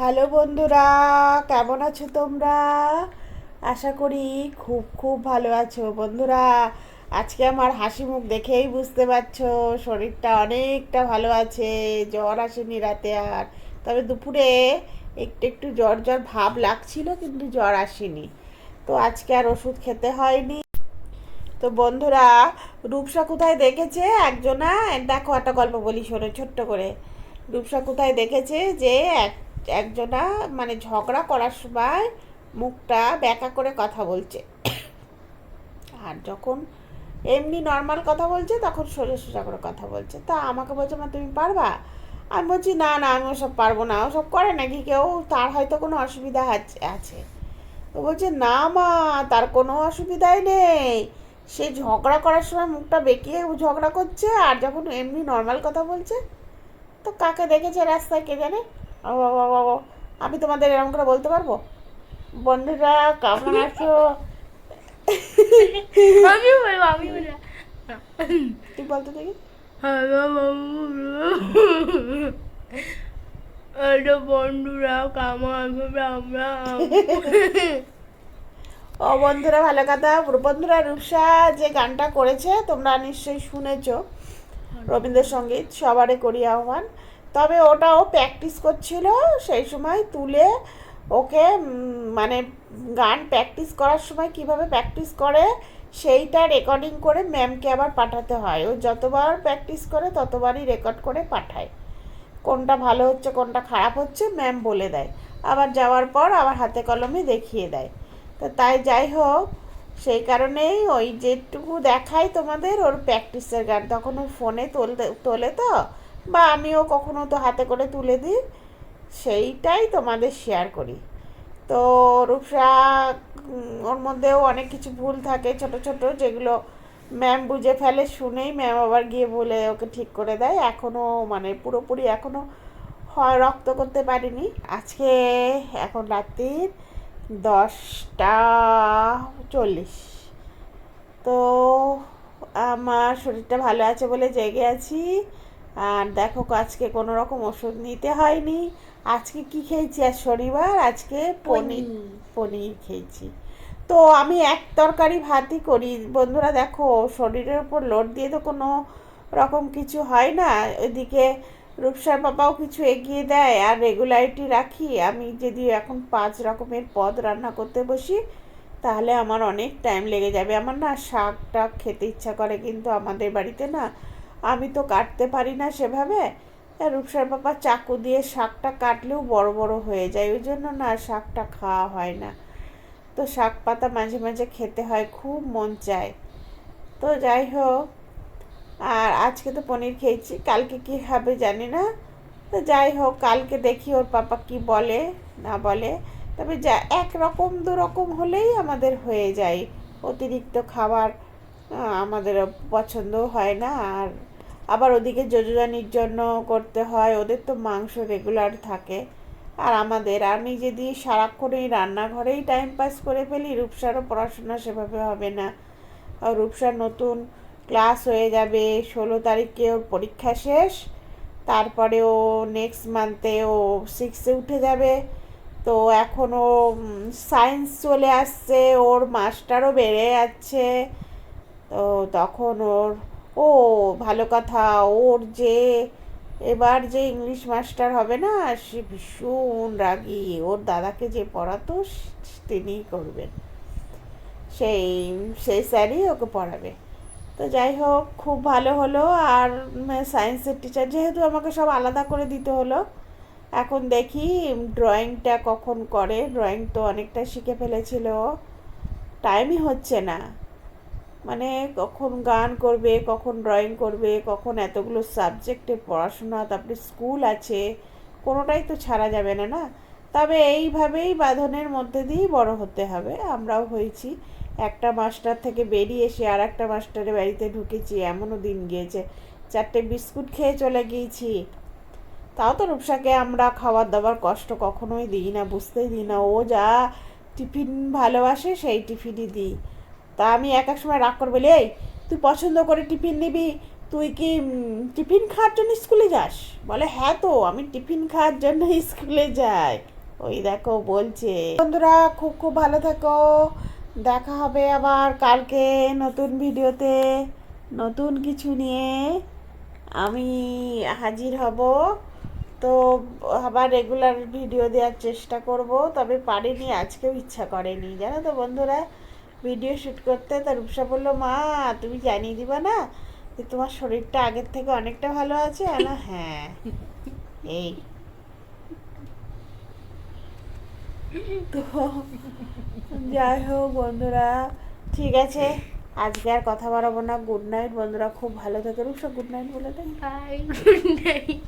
Hello বন্ধুরা, কেমন আছো তোমরা? আশা করি খুব খুব ভালো আছো। বন্ধুরা, আজকে আমার হাসি মুখ দেখেই বুঝতে পারছ, শরীরটা অনেকটা ভালো আছে, জ্বর আসেনি রাতে আর। তবে দুপুরে একটু একটু জ্বর জ্বর ভাব লাগছিল, কিন্তু জ্বর আসেনি। তো আজকে আর ওষুধ খেতে হয়নি। তো বন্ধুরা, রূপসা কোথায় দেখেছে? একজনা, দেখো একটা গল্প বলি শোনো, ছোট্ট করে। রূপসা কোথায় দেখেছে যে এক একজনা মানে ঝগড়া করার সময় মুখটা ব্যাকা করে কথা বলছে। আর যখন এমনি নর্মাল কথা বলছে, তখন সোজা সোজা করে কথা বলছে। তা আমাকে বলছে, মা, তুমি পারবা? আমি বলছি, না না, আমি ওসব পারব না। ওসব করে নাকি কেউ? তার হয়তো কোনো অসুবিধা আছে- তো বলছে, না, মা, তার কোনো অসুবিধাই নেই। সে ঝগড়া করার সময় মুখটা বেঁকিয়ে ঝগড়া করছে, আর যখন এমনি নর্মাল কথা বলছে, তো কাকে দেখেছে রাস্তায় কে জানে? ও আমি তোমাদের এরকম করে বলতে পারব? বন্ধুরা কেমন আছো? আমি বলব আমি তুই বলতে দেখি। হ্যালো বন্ধুরা। কেমন আমরা ও বন্ধুরা ভালো কথা। বন্ধুরা রূপসা যে গানটা করেছে তোমরা নিশ্চয়ই শুনেছো। রবীন্দ্রসঙ্গীত সবারে করি আহ্বান। তবে ওটাও প্র্যাকটিস করছিল সেই সময় তুলে ওকে মানে গান প্র্যাকটিস করার সময় কীভাবে প্র্যাকটিস করে সেইটা রেকর্ডিং করে ম্যামকে আবার পাঠাতে হয়। ও যতবার প্র্যাকটিস করে ততবারই রেকর্ড করে পাঠায়। কোনটা ভালো হচ্ছে, কোনটা খারাপ হচ্ছে ম্যাম বলে দেয়। আবার যাওয়ার পর আবার হাতে কলমে দেখিয়ে দেয়। তো তাই যাই হোক, সেই কারণেই ওই যেটুকু দেখায় তোমাদের ওর প্র্যাকটিসের গান। তখন ও ফোনে তোলতে, তোলে তো বা আমিও কখনো তো হাতে করে তুলে দিই, সেইটাই তোমাদের শেয়ার করি। তো রূপসা ওর মধ্যেও অনেক কিছু ভুল থাকে ছোট ছোট, যেগুলো ম্যাম বুঝে ফেলে, শুনেই ম্যাম আবার গিয়ে বলে ওকে ঠিক করে দেয়। এখনও মানে পুরোপুরি এখনও হয়, রক্ত করতে পারিনি। আজকে এখন রাত্রির দশটা চল্লিশ। তো আমার শরীরটা ভালো আছে বলে জেগে আছি। আর দেখো আজকে কোনো রকম ওষুধ নিতে হয়নি। আজকে কি খেয়েছি? আর শনিবার আজকে পনির পনির। খেয়েছি। তো আমি এক তরকারি ভাতই করি। বন্ধুরা দেখো শরীরের উপর লোড দিয়ে তো কোনো রকম কিছু হয় না। ওইদিকে রূপসার বাবাও কিছু এগিয়ে দেয় আর রেগুলারিটি রাখি। আমি যদি এখন পাঁচ রকমের পদ রান্না করতে বসি তাহলে আমার অনেক টাইম লেগে যাবে। আমার না শাক টাক খেতে ইচ্ছা করে কিন্তু আমাদের বাড়িতে না আমি তো কাটতে পারি না সেভাবে। রূপসার বাবা চাকু দিয়ে শাকটা কাটলেও বড় বড় হয়ে যায়, ওই জন্য না শাকটা খাওয়া হয় না। তো শাক পাতা মাঝে মাঝে খেতে হয়, খুব মন চায়। তো যাই হোক, আর আজকে তো পনির খেয়েছি, কালকে কি খাবে জানি না। তো যাই হোক, কালকে দেখি ওর পাপা কি বলে, না বলে। তবে যা এক রকম দু রকম হলেই আমাদের হয়ে যায়। অতিরিক্ত খাবার আমাদের পছন্দ হয় না, আর আবার ওদিকে যোজনানির জন্য করতে হয়, ওদের তো মাংস রেগুলার থাকে। আর আমাদের, আমি যদি সারাক্ষণ এই রান্নাঘরেই টাইম পাস করে ফেলি, রূপসারও পড়াশোনা সেভাবে হবে না। রূপসার নতুন ক্লাস হয়ে যাবে, ষোলো তারিখে ওর পরীক্ষা শেষ, তারপরে ও নেক্সট মান্থে ও সিক্সে উঠে যাবে। তো এখনও সায়েন্স চলে আসছে, ওর মাস্টারও বেড়ে যাচ্ছে। তো তখন ওর ও, ভালো কথা, ওর যে এবার যে ইংলিশ মাস্টার হবে না, সে ভীষণ রাগী। ওর দাদাকে যে পড়াতো, তিনিই করবেন। সেই সেই স্যারই ওকে পড়াবে। তো যাই হোক, খুব ভালো হলো। আর সায়েন্সের টিচার যেহেতু আমাকে সব আলাদা করে দিতে হলো, এখন দেখি ড্রয়িংটা কখন করে। ড্রয়িং তো অনেকটা শিখে ফেলেছিল। টাইমই হচ্ছে না। মানে কখন গান করবে, কখন ড্রয়িং করবে, কখন এতগুলো সাবজেক্টের পড়াশোনা, তারপরে স্কুল আছে, কোনোটাই তো ছাড়া যাবে না না? তবে এইভাবেই বাঁধনের মধ্যে দিয়েই বড় হতে হবে। আমরাও হয়েছি। একটা মাস্টার থেকে বেরিয়ে এসে আর একটা মাস্টারের বাড়িতে ঢুকেছি, এমনও দিন গিয়েছে। চারটে বিস্কুট খেয়ে চলে গিয়েছি। তাও তো রূপসাকে আমরা খাবার দাবার কষ্ট কখনোই দিই না, বুঝতেই দিই না। ও যা টিফিন ভালোবাসে, সেই টিফিনই দিই। তা আমি এক এক সময় রাগ করব এই, তুই পছন্দ করে টিফিন নিবি, তুই কি টিফিন খাওয়ার জন্য স্কুলে যাস? বলে হ্যাঁ তো, আমি টিফিন খাওয়ার জন্য স্কুলে যাই। ওই দেখো বলছে, বন্ধুরা, খুব খুব ভালো থেকো, দেখা হবে আবার কালকে নতুন ভিডিওতে, নতুন কিছু নিয়ে আমি হাজির হব। তো আবার রেগুলার ভিডিও দেওয়ার চেষ্টা করব, তবে পারিনি, আজকেও ইচ্ছা করেনি, জানো তো বন্ধুরা। ভিডিও শ্যুট করতে, তা রূপসা বলল, মা, তুমি জানিয়ে দিবা না যে তোমার শরীরটা আগের থেকে অনেকটা ভালো আছে? না হ্যাঁ এই। তো যাই হোক বন্ধুরা, ঠিক আছে। আজকে আর কথা বাড়াবো না। গুড নাইট বন্ধুরা, খুব ভালো থাকে। রূপসা গুড নাইট বলে দেয় বাই গুড নাইট